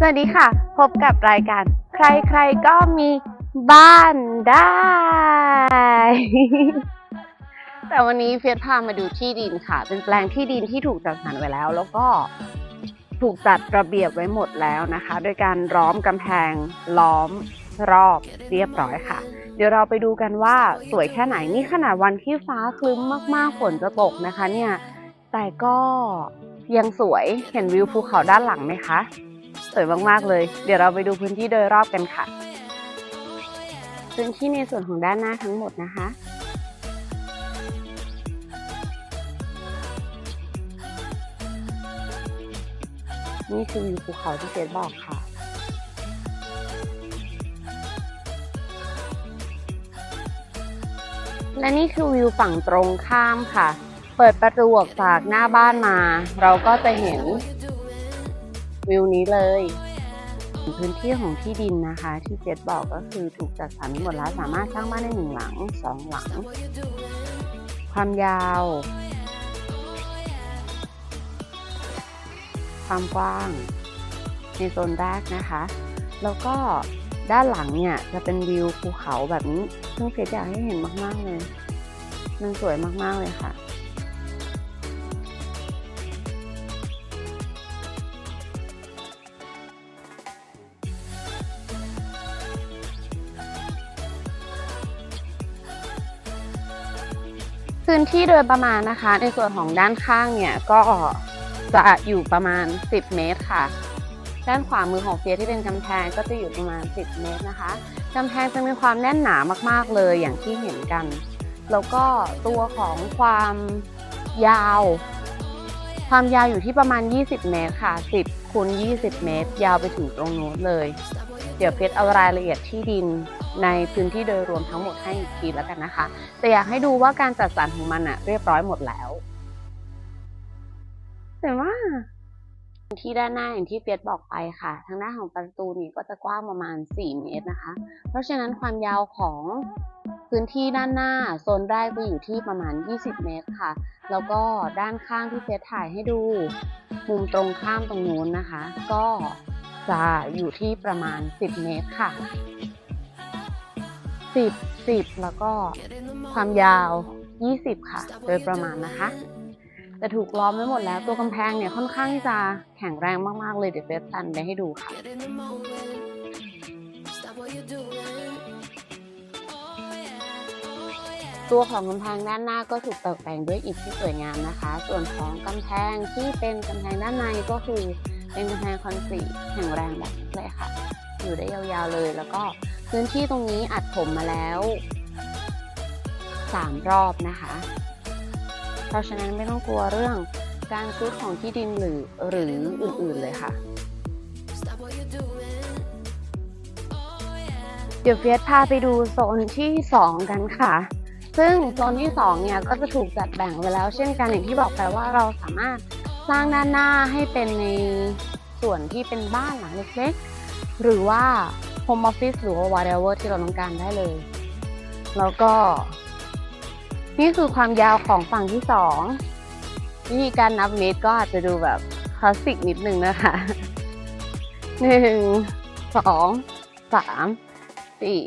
สวัสดีค่ะ พบกับรายการ ใครๆก็มีบ้านได้ แต่วันนี้เฟียสพามาดูที่ดินค่ะ เป็นแปลงที่ดินที่ถูกจัดสรรไว้แล้ว แล้วก็ถูกจัดระเบียบไว้หมดแล้วนะคะ โดยการล้อมกำแพงล้อมรอบเรียบร้อยค่ะ เดี๋ยวเราไปดูกันว่าสวยแค่ไหนนี่ขนาดวันที่ฟ้าคลึ้มมากๆฝนจะตกนะคะ เนี่ย แต่ก็ยังสวยเห็นวิวภูเขาด้านหลังไหมคะ วยมากๆเลย เดี๋ยวเราไปดูพื้นที่โดยรอบกันค่ะ พื้นที่ในส่วนของด้านหน้าทั้งหมดนะคะนี่คือวิวภูเขาที่เจนบอกค่ะ และนี่คือวิวฝั่งตรงข้ามค่ะ เปิดประตูออกจากหน้าบ้านมา เราก็จะเห็น วิวนี้เลย พื้นที่ของที่ดินนะคะ ที่เจดบอกก็คือถูกจัดสรรหมดแล้วสามารถสร้างบ้านได้หนึ่งหลังสองหลัง ความยาว ความกว้างในโซนแรกนะคะ แล้วก็ด้านหลังเนี่ยจะเป็นวิวภูเขาแบบนี้ ซึ่งเจดอยากให้เห็นมาก ๆ เลย มันสวยมาก ๆ เลยค่ะ พื้นที่โดยประมาณนะคะ ในส่วนของด้านข้างเนี่ยก็จะอยู่ประมาณ 10 เมตรค่ะ ด้านขวามือของเฟียที่เป็นกำแพงก็จะอยู่ประมาณ 10 เมตรนะคะกำแพงจะมีความแน่นหนามาก ๆเลยอย่างที่เห็นกัน แล้วก็ตัวของความยาว ความยาวอยู่ที่ประมาณ 20 เมตรค่ะ 10คูณ20 เมตร ยาวไปถึงตรงโน้นเลย เดี๋ยวเพชรเอารายละเอียดที่ดินในพื้นที่โดยรวมทั้งหมดให้อีกทีแล้วกันนะคะ แต่อยากให้ดูว่าการจัดสรรของมันอะเรียบร้อยหมดแล้ว แต่ว่าที่ด้านหน้าอย่างที่เฟียบอกไปค่ะ ทางหน้าของประตูนี้ก็จะกว้างประมาณ 4 เมตรนะคะ เพราะฉะนั้นความยาวของพื้นที่ด้านหน้าโซนแรกจะอยู่ที่ประมาณ 20 เมตรค่ะ แล้วก็ด้านข้างที่เฟียถ่ายให้ดู มุมตรงข้ามตรงนู้นนะคะ ก็ จะอยู่ที่ประมาณ 10 เมตรค่ะ 10 10 แล้วก็ความยาว 20 ค่ะ โดยประมาณนะคะ แต่ถูกล้อมไว้หมดแล้วตัวกำแพงเนี่ยค่อนข้างที่จะแข็งแรงมาก ๆ เลยเดี๋ยวเฟสตันไปให้ดูค่ะตัวของกำแพงด้านหน้าก็ถูกตกแต่งด้วยอิฐที่สวยงามนะคะ ส่วนของกำแพงที่เป็นกำแพงด้านในก็คือ เป็นกำแพงคอนกรีตแข็งแรงแบบนี้เลยค่ะ อยู่ได้ยาวๆเลย แล้วก็พื้นที่ตรงนี้อัดผมมาแล้วสามรอบนะคะ เพราะฉะนั้นไม่ต้องกลัวเรื่องการซุดของที่ดินหรือหรืออื่นๆเลยค่ะ เดี๋ยวเฟียสพาไปดูโซนที่ 2 กันค่ะ ซึ่งโซนที่ 2 เนี่ยก็จะถูกจัดแบ่งไว้แล้ว เช่นกันอย่างที่บอกไปว่าเราสามารถ สร้างด้านหน้าให้เป็นในส่วนที่เป็นบ้านหลังเล็กๆ หรือว่า Home Office หรือว่า whatever ที่เราต้องการได้เลย แล้วก็ นี่คือความยาวของฝั่งที่สองวิธีการนับเมตรก็อาจจะดูแบบคลาสสิกนิดนึงนะคะหนึ่งสองสามสี่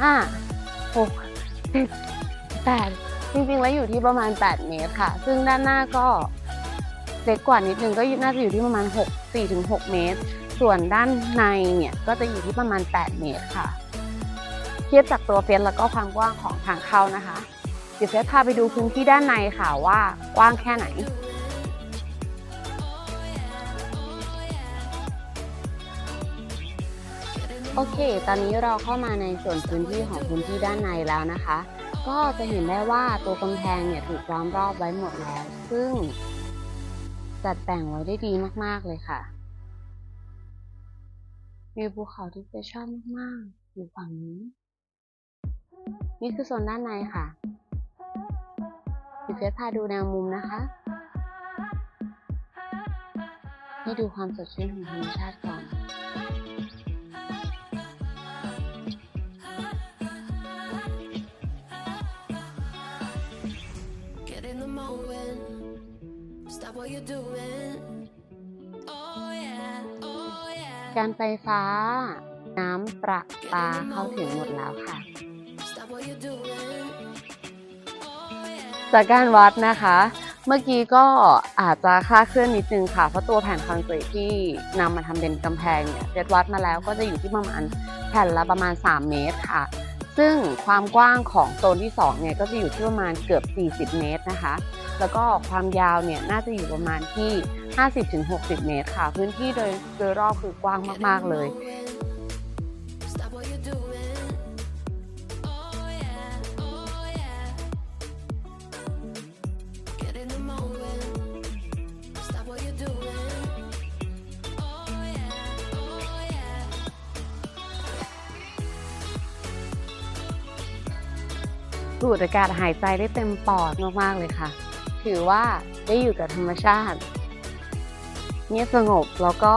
ห้าหกเจ็ดแปดจริงๆแล้วอยู่ที่ประมาณ 8 เมตรค่ะ ซึ่งด้านหน้าก็ เล็กกว่านิดนึงก็น่าจะอยู่ที่ประมาณ 6 4ถึง6เมตร ส่วนด้านในเนี่ยก็จะอยู่ที่ประมาณ 8 เมตรค่ะ เทียบจากตัวเฟนแล้วก็ความกว้างของทางเข้านะคะ เดี๋ยวเฟสพาไปดูพื้นที่ด้านในค่ะว่ากว้างแค่ไหนโอเค ตอนนี้เราเข้ามาในส่วนพื้นที่ของพื้นที่ด้านในแล้วนะคะ ก็จะเห็นได้ว่าตัวกำแพงเนี่ยถูกล้อมรอบไว้หมดแล้ว ซึ่ง จัดแต่งไว้ได้ดีมาก ๆ เลยค่ะ วิวภูเขาที่เฟชอบมาก ๆ อยู่ฝั่งนี้ นี่คือโซนด้านในค่ะดิเฟสพาดูแนวมุมนะคะ ให้ดูความสดชื่นของธรรมชาติก่อน การไฟฟ้า น้ำประปาเข้าถึงหมดแล้วค่ะ Stop what you're doing. Oh yeah. จากการวัดนะคะ เมื่อกี้ก็อาจจะคลาดเคลื่อนนิดนึงค่ะ เพราะตัวแผ่นคอนกรีตที่นำมาทำเป็นกำแพงเนี่ยเรดวัดมาแล้วก็จะอยู่ที่ประมาณแผ่นละประมาณ 3 เมตรค่ะ ซึ่งความกว้างของโซนที่ 2 เนี่ยก็จะอยู่ที่ประมาณเกือบ 40 เมตรนะคะ แล้วก็ความยาวเนี่ยน่าจะอยู่ประมาณที่ 50-60 เมตรค่ะ พื้นที่โดยโดยรอบคือกว้างมากๆเลยสูดอากาศหายใจได้เต็มปอดมาก ๆ เลยค่ะ ถือว่าได้อยู่กับธรรมชาติเงียบสงบแล้วก็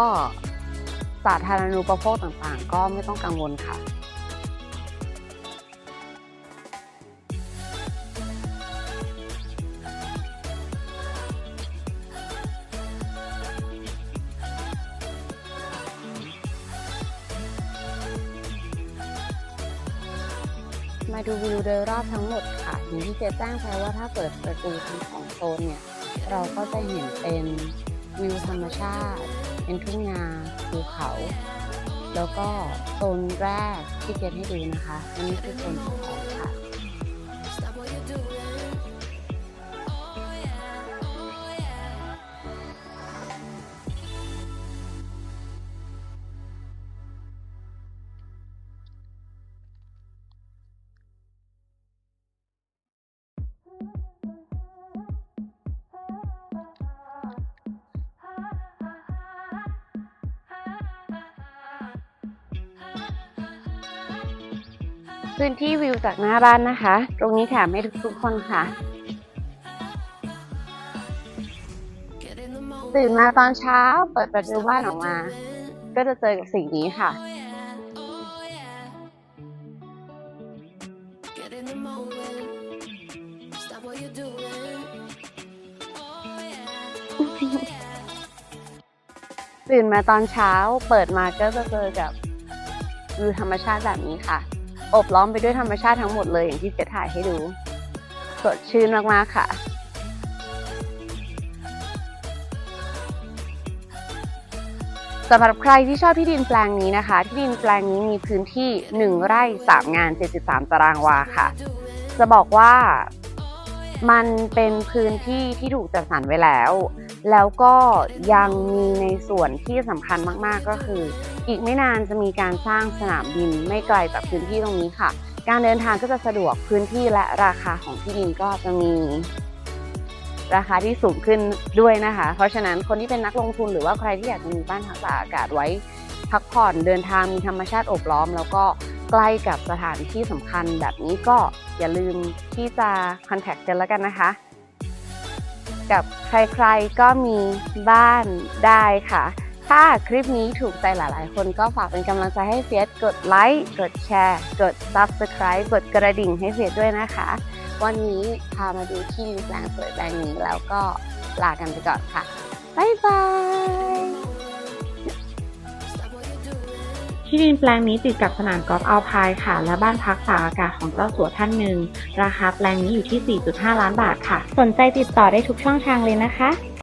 สาธารณูปโภคต่างๆ ก็ไม่ต้องกังวลค่ะ มาดูวิวโดยรอบทั้งหมดค่ะอย่างที่เจ๊แจ้งไปว่าถ้าเปิดประตูทั้งสอง ซนเนี่ยเราก็จะเห็นเป็นวิวธรรมชาติ เป็นทุ่งนาภูเขา แล้วก็โซนแรกที่เจ๊ให้ดูนะคะ อันนี้คือโซนภูเขา พื้นที่วิวจากหน้าบ้านนะคะ ตรงนี้แถมให้ทุกๆคนค่ะ ตื่นมาตอนเช้าเปิดประตูบ้านออกมา ก็จะเจอกับสิ่งนี้ค่ะ ตื่นมาตอนเช้าเปิดมาก็จะเจอกับวิวธรรมชาติแบบนี้ค่ะ อบล้อมไปด้วยธรรมชาติทั้งหมดเลยอย่างที่เจ๊ถ่ายให้ดู สดชื่นมาก ๆ ค่ะ สำหรับใครที่ชอบที่ดินแปลงนี้นะคะ ที่ดินแปลงนี้มีพื้นที่ 1 ไร่ 3 งาน 73 ตารางวาค่ะ จะบอกว่า มันเป็นพื้นที่ที่ถูกจัดสรรไว้แล้ว แล้วก็ยังมีในส่วนที่สำคัญมากๆก็คือ อีกไม่นานจะมีการสร้างสนามบินไม่ไกลจากพื้นที่ตรงนี้ค่ะ การเดินทางก็จะสะดวกพื้นที่และราคาของที่ดินก็จะมีราคาที่สูงขึ้นด้วยนะคะ เพราะฉะนั้นคนที่เป็นนักลงทุนหรือว่าใครที่อยากจะมีบ้านพักตากอากาศไว้ พักผ่อนเดินทางมีธรรมชาติอบล้อม แล้วก็ใกล้กับสถานที่สำคัญแบบนี้ก็ อย่าลืมที่จะคอนแทคกันแล้วกันนะคะ กับใครๆก็มีบ้านได้ค่ะ ถ้าคลิปนี้ถูกใจหลายๆ คนก็ฝากเป็นกำลังใจให้เฟียสกดไลค์กดแชร์ กด Subscribe กดกระดิ่งให้เฟียสด้วยนะคะ วันนี้พามาดูที่ดินแปลงสวยแปลงนี้แล้วก็ลากันไปก่อนค่ะ บ๊ายบาย ที่ดินแปลงนี้ติดกับสนามกอล์ฟอัลพายค่ะ และบ้านพักตากอากาศของเจ้าสัวท่านหนึ่ง ราคาแปลงนี้อยู่ที่ 4.5 ล้านบาทค่ะ สนใจติดต่อได้ทุกช่องทางเลยนะคะ